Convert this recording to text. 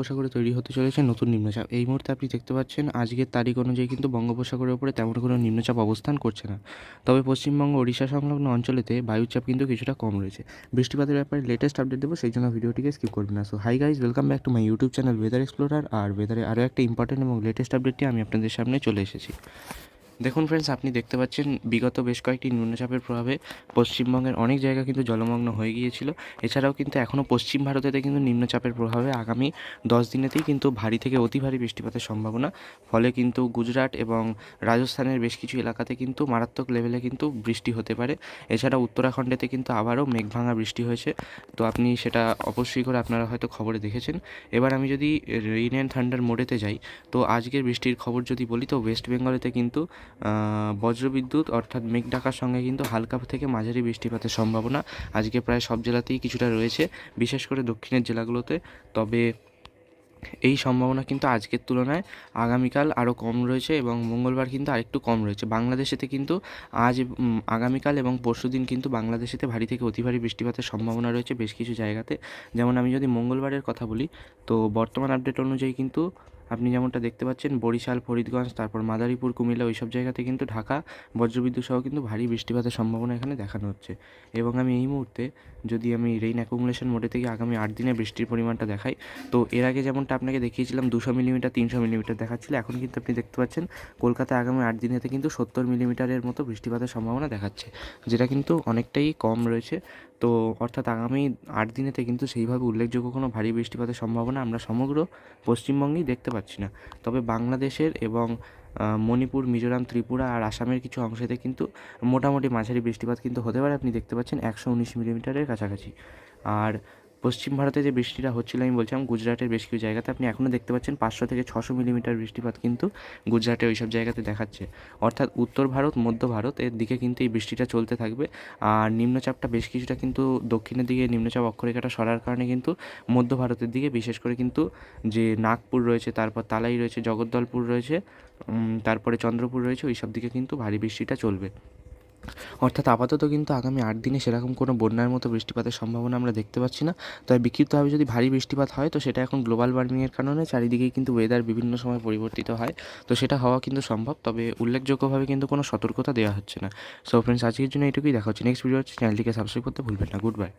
বঙ্গোপসাগরে তৈরি হতে চলেছে নতুন নিম্নচাপ। এই মুহূর্তে আপনি দেখতে পাচ্ছেন, আজকের তারিখ অনুযায়ী কিন্তু বঙ্গোপসাগরের উপরে তেমন কোনো নিম্নচাপ অবস্থান করছে না। তবে পশ্চিমবঙ্গ ওড়িশা সংলগ্ন অঞ্চলেতে বায়ুচাপ কিন্তু কিছুটা কম রয়েছে। বৃষ্টিপাতের ব্যাপারে লেটেস্ট আপডেট দেবো, সেই জন্য ভিডিওটিকে স্কিপ করবেন না। So hi guys welcome back to my YouTube channel weather explorer আর ওয়েদারে আরও একটা ইম্পর্টেন্ট এবং লেটেস্ট আপডেটটি আমি আপনাদের সামনে চলে এসেছি। দেখুন ফ্রেন্ডস আপনি দেখতে পাচ্ছেন বিগত বেশ কয়েকটি নিম্নচাপের প্রভাবে পশ্চিমবঙ্গের অনেক জায়গা কিন্তু জলমগ্ন হয়ে গিয়েছিল। এছাড়াও কিন্তু এখনও পশ্চিম ভারতেতে কিন্তু নিম্নচাপের প্রভাবে আগামী দশ দিনেতেই কিন্তু ভারী থেকে অতি ভারী বৃষ্টিপাতের সম্ভাবনা। ফলে কিন্তু গুজরাট এবং রাজস্থানের বেশ কিছু এলাকাতে কিন্তু মারাত্মক লেভেলে কিন্তু বৃষ্টি হতে পারে। এছাড়া উত্তরাখণ্ডেতে কিন্তু আবারও মেঘভাঙা বৃষ্টি হয়েছে। তো আপনি সেটা অবশ্যই করে আপনারা হয়তো খবরে দেখেছেন। এবার আমি যদি রেইন অ্যান্ড থান্ডার মোডেতে যাই, তো আজকের বৃষ্টির খবর যদি বলি, তো ওয়েস্ট বেঙ্গলেতে কিন্তু বজ্রবিদ্যুৎ অর্থাৎ মেঘ ডাকার সঙ্গে কিন্তু হালকা থেকে মাঝারি বৃষ্টিপাতের সম্ভাবনা আজকে প্রায় সব জেলাতেই কিছুটা রয়েছে, বিশেষ করে দক্ষিণের জেলাগুলোতে। তবে এই সম্ভাবনা কিন্তু আজকের তুলনায় আগামীকাল আরও কম রয়েছে এবং মঙ্গলবার কিন্তু আরেকটু কম রয়েছে। বাংলাদেশেতে কিন্তু আজ আগামীকাল এবং পরশু দিন কিন্তু বাংলাদেশেতে ভারী থেকে অতি ভারী বৃষ্টিপাতের সম্ভাবনা রয়েছে বেশ কিছু জায়গাতে। যেমন আমি যদি মঙ্গলবারের কথা বলি, তো বর্তমান আপডেট অনুযায়ী কিন্তু আপনি যেমনটা দেখতে পাচ্ছেন, বরিশাল, ফরিদগঞ্জ, তারপর মাদারীপুর, কুমিল্লা ওইসব জায়গাতে কিন্তু ঢাকা, বজ্রবিদ্যুৎ সহ কিন্তু ভারী বৃষ্টিপাতের সম্ভাবনা এখানে দেখানো হচ্ছে। এবং আমি এই মুহূর্তে যদি আমি রেইন অ্যাকুমুলেশন মোডে থেকে আগামী আট দিনে বৃষ্টির পরিমাণটা দেখাই, তো এর আগে যেমনটা আপনাকে দেখিয়েছিলাম, দুশো মিলিমিটার তিনশো মিলিমিটার দেখাচ্ছিল, এখন কিন্তু আপনি দেখতে পাচ্ছেন, কলকাতায় আগামী আট দিনেতে কিন্তু সত্তর মিলিমিটারের মতো বৃষ্টিপাতের সম্ভাবনা দেখাচ্ছে, যেটা কিন্তু অনেকটাই কম রয়েছে। তো অর্থাৎ আগামী আট দিনেতে কিন্তু সেইভাবে উল্লেখযোগ্য কোনো ভারী বৃষ্টিপাতের সম্ভাবনা আমরা সমগ্র পশ্চিমবঙ্গেই দেখতে পাচ্ছি। না। তবে বাংলাদেশের এবং মণিপুর, মিজোরাম, ত্রিপুরা আর আসামের কিছু অংশেতে কিন্তু মোটামুটি মাঝারি বৃষ্টিপাত কিন্তু হতে পারে। আপনি দেখতে পাচ্ছেন একশো উনিশ মিলিমিটারের কাছাকাছি। আর পশ্চিম ভারতে যে বৃষ্টিটা হচ্ছিল, আমি বলছিলাম গুজরাটের বেশ কিছু জায়গাতে আপনি এখনও দেখতে পাচ্ছেন পাঁচশো থেকে ছশো মিলিমিটার বৃষ্টিপাত কিন্তু গুজরাটে ওইসব জায়গাতে দেখাচ্ছে। অর্থাৎ উত্তর ভারত, মধ্য ভারত, এর দিকে কিন্তু এই বৃষ্টিটা চলতে থাকবে। আর নিম্নচাপটা বেশ কিছুটা কিন্তু দক্ষিণের দিকে নিম্নচাপ অক্ষরেখাটা সরার কারণে কিন্তু মধ্য ভারতের দিকে, বিশেষ করে কিন্তু যে নাগপুর রয়েছে, তারপর তালাই রয়েছে, জগদ্দলপুর রয়েছে তারপরে চন্দ্রপুর রয়েছে ওই সব দিকে কিন্তু ভারী বৃষ্টিটা চলবে। অর্থাৎ আপাতত কিন্তু আগামী আট দিনে সেরকম কোনো বন্যার মতো বৃষ্টিপাতের সম্ভাবনা আমরা দেখতে পাচ্ছি না। তবে বিক্ষিপ্তভাবে যদি ভারী বৃষ্টিপাত হয়, তো সেটা এখন গ্লোবাল ওয়ার্মিংয়ের কারণে চারিদিকে কিন্তু ওয়েদার বিভিন্ন সময় পরিবর্তিত হয়। তো সেটা হওয়া কিন্তু সম্ভব, তবে উল্লেখযোগ্যভাবে কিন্তু কোনো সতর্কতা দেওয়া হচ্ছে না। সো ফ্রেন্ডস আজকের জন্য এইটুকুই, দেখা হচ্ছে নেক্সট ভিডিও হচ্ছে চ্যানেলটিকে সাবস্ক্রাইব করতে ভুলবেন না। Good bye